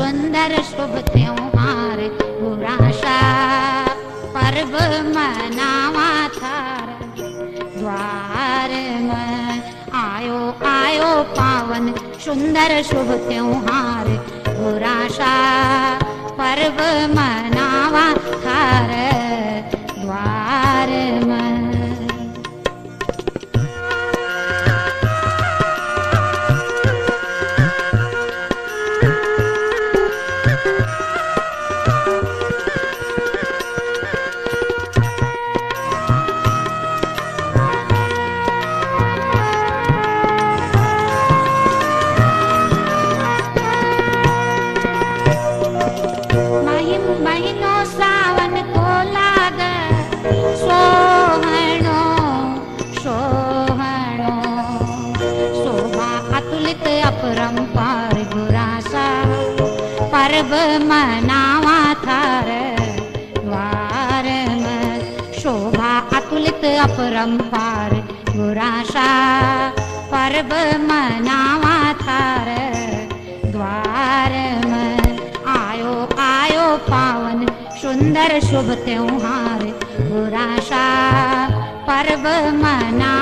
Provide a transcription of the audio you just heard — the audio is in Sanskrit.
शुभ त्योहार गुराशा पर्व मनावा थार द्वार में आयो आयो पावन सुंदर शुभ त्योहार गुराशा पर्व मनावा पर्व मनावा थार द्वार शोभा अतुलित अपरंपार गुराशा पर्व मनावा थार द्वार आयो आयो पावन सुंदर शुभ त्योहार गुराशा पर्व थार